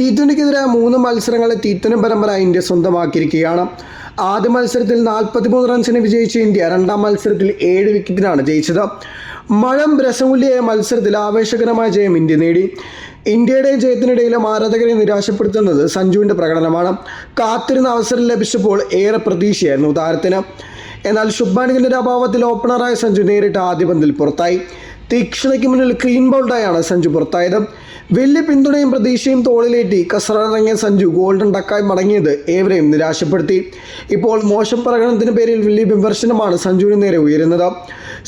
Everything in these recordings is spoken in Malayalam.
ടി ട്വന്റിക്കെതിരായ മൂന്ന് മത്സരങ്ങളെ ടി ട്വന്റി പരമ്പര ഇന്ത്യ സ്വന്തമാക്കിയിരിക്കുകയാണ്. ആദ്യ മത്സരത്തിൽ നാൽപ്പത്തിമൂന്ന് റൺസിന് വിജയിച്ച ഇന്ത്യ രണ്ടാം മത്സരത്തിൽ ഏഴ് വിക്കറ്റിനാണ് ജയിച്ചത്. മഴം രസമുല്യായ മത്സരത്തിൽ ആവേശകരമായ ജയം ഇന്ത്യ നേടി. ഇന്ത്യയുടെ ജയത്തിനിടയിലും ആരാധകരെ നിരാശപ്പെടുത്തുന്നത് സഞ്ജുവിന്റെ പ്രകടനമാണ്. കാത്തിരുന്ന അവസരം ലഭിച്ചപ്പോൾ ഏറെ പ്രതീക്ഷയായിരുന്നു താരത്തിന്. എന്നാൽ ശുഭ്മാൻ അഭാവത്തിൽ ഓപ്പണറായ സഞ്ജു നേരിട്ട് ആദ്യ പന്തിൽ പുറത്തായി. തീക്ഷ്ണയ്ക്ക് മുന്നിൽ ക്ലീൻ ബൗൾഡായാണ് സഞ്ജു പുറത്തായത്. വലിയ പിന്തുണയും പ്രതീക്ഷയും തോളിലേറ്റി കസറിറങ്ങിയ സഞ്ജു ഗോൾഡൻ ഡക്കായി മടങ്ങിയത് ഏവരെയും നിരാശപ്പെടുത്തി. ഇപ്പോൾ മോശം പ്രകടനത്തിന് പേരിൽ വലിയ വിമർശനമാണ് സഞ്ജുവിന് നേരെ ഉയരുന്നത്.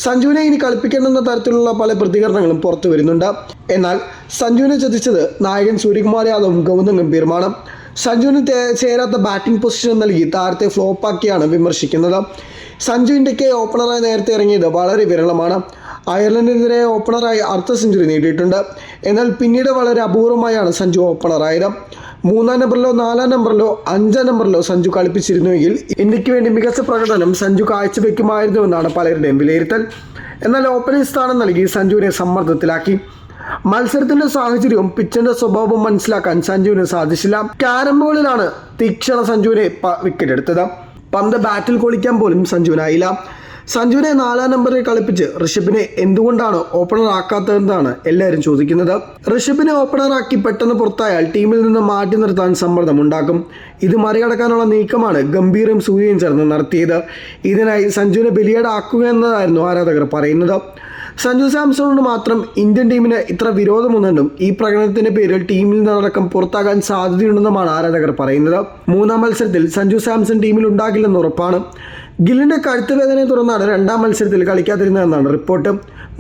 സഞ്ജുവിനെ ഇനി കളിപ്പിക്കണമെന്ന തരത്തിലുള്ള പല പ്രതികരണങ്ങളും പുറത്തു വരുന്നുണ്ട്. എന്നാൽ സഞ്ജുവിനെ ചതിച്ചത് നായകൻ സൂര്യകുമാർ യാദവും ഗൗതം ഗംഭീറുമാണ്. സഞ്ജുവിന് ചേരാത്ത ബാറ്റിംഗ് പൊസിഷൻ നൽകി താരത്തെ ഫ്ലോപ്പാക്കിയാണ് വിമർശിക്കുന്നത്. സഞ്ജു ഇന്ത്യയ്ക്ക് ഓപ്പണറായി നേരത്തെ ഇറങ്ങിയത് വളരെ വിരളമാണ്. അയർലൻഡിനെതിരെ ഓപ്പണറായി അർദ്ധ സെഞ്ചുറി നേടിയിട്ടുണ്ട്. എന്നാൽ പിന്നീട് വളരെ അപൂർവമായാണ് സഞ്ജു ഓപ്പണറായത്. മൂന്നാം നമ്പറിലോ നാലാം നമ്പറിലോ അഞ്ചാം നമ്പറിലോ സഞ്ജു കളിപ്പിച്ചിരുന്നുവെങ്കിൽ ഇന്ത്യയ്ക്ക് വേണ്ടി മികച്ച പ്രകടനം സഞ്ജു കാഴ്ചവെക്കുമായിരുന്നുവെന്നാണ് പലരുടെയും വിലയിരുത്തൽ. എന്നാൽ ഓപ്പണിംഗ് സ്ഥാനം നൽകി സഞ്ജുവിനെ സമ്മർദ്ദത്തിലാക്കി. മത്സരത്തിന്റെ സാഹചര്യവും പിച്ചിന്റെ സ്വഭാവവും മനസ്സിലാക്കാൻ സഞ്ജുവിന് സാധിച്ചില്ല. ക്യാരംബോളിലാണ് തീക്ഷണ സഞ്ജുവിനെ വിക്കറ്റ് എടുത്തത്. പന്ത് ബാറ്റിൽ കൊളിക്കാൻ പോലും സഞ്ജുവിനായില്ല. സഞ്ജുവിനെ നാലാം നമ്പറിൽ കളിപ്പിച്ച് ഋഷഭിനെ എന്തുകൊണ്ടാണ് ഓപ്പണർ ആക്കാത്തതെന്നാണ് എല്ലാവരും ചോദിക്കുന്നത്. ഋഷഭിനെ ഓപ്പണറാക്കി പെട്ടെന്ന് പുറത്തായാൽ ടീമിൽ നിന്ന് മാറ്റി നിർത്താൻ സമ്മർദ്ദമുണ്ടാക്കും. ഇത് മറികടക്കാനുള്ള നീക്കമാണ് ഗംഭീറും സൂര്യയും ചേർന്ന് നടത്തിയത്. ഇതിനായി സഞ്ജുവിനെ ബലിയേടാക്കുക എന്നതായിരുന്നു ആരാധകർ പറയുന്നത്. സഞ്ജു സാംസണോട് മാത്രം ഇന്ത്യൻ ടീമിന് ഇത്ര വിരോധമൊന്നുണ്ടും ഈ പ്രകടനത്തിന്റെ പേരിൽ ടീമിൽ നിന്നടക്കം പുറത്താകാൻ സാധ്യതയുണ്ടെന്നുമാണ് ആരാധകർ പറയുന്നത്. മൂന്നാം മത്സരത്തിൽ സഞ്ജു സാംസൺ ടീമിൽ ഉണ്ടാകില്ലെന്ന് ഉറപ്പാണ്. ഗില്ലിന്റെ കഴുത്ത് വേദനയെ തുടർന്നാണ് രണ്ടാം മത്സരത്തിൽ കളിക്കാതിരുന്നതെന്നാണ് റിപ്പോർട്ട്.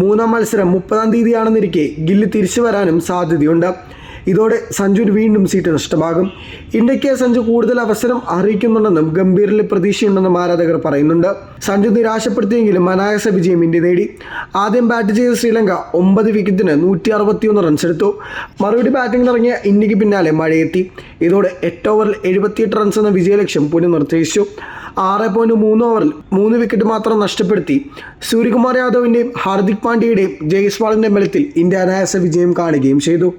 മൂന്നാം മത്സരം മുപ്പതാം തീയതിയാണെന്നിരിക്കെ ഗില്ല് തിരിച്ചു വരാനും സാധ്യതയുണ്ട്. ഇതോടെ സഞ്ജുവിന് വീണ്ടും സീറ്റ് നഷ്ടമാകും. ഇന്ത്യയ്ക്ക് സഞ്ജു കൂടുതൽ അവസരം അറിയിക്കുന്നുണ്ടെന്നും ഗംഭീറിൽ പ്രതീക്ഷയുണ്ടെന്നും ആരാധകർ പറയുന്നുണ്ട്. സഞ്ജു നിരാശപ്പെടുത്തിയെങ്കിലും അനായാസ വിജയം ഇന്ത്യ നേടി. ആദ്യം ബാറ്റ് ചെയ്ത ശ്രീലങ്ക ഒമ്പത് വിക്കറ്റിന് നൂറ്റി അറുപത്തിയൊന്ന് റൺസ് എടുത്തു. മറുപടി ബാറ്റിംഗ് ഇറങ്ങിയ ഇന്ത്യയ്ക്ക് പിന്നാലെ മഴയെത്തി. ഇതോടെ എട്ട് ഓവറിൽ എഴുപത്തിയെട്ട് റൺസ് എന്ന വിജയലക്ഷ്യം പുനർനിർദ്ദേശിച്ചു ആറ് പോയിന്റ് മൂന്ന് ഓവറിൽ മൂന്ന് വിക്കറ്റ് മാത്രം നഷ്ടപ്പെടുത്തി. സൂര്യകുമാർ യാദവിന്റെയും ഹാർദിക് പാണ്ഡ്യയുടെയും ജയ്സ്വാളിന്റെ ബലത്തിൽ ഇന്ത്യ അനായാസ വിജയം കാണുകയും ചെയ്തു.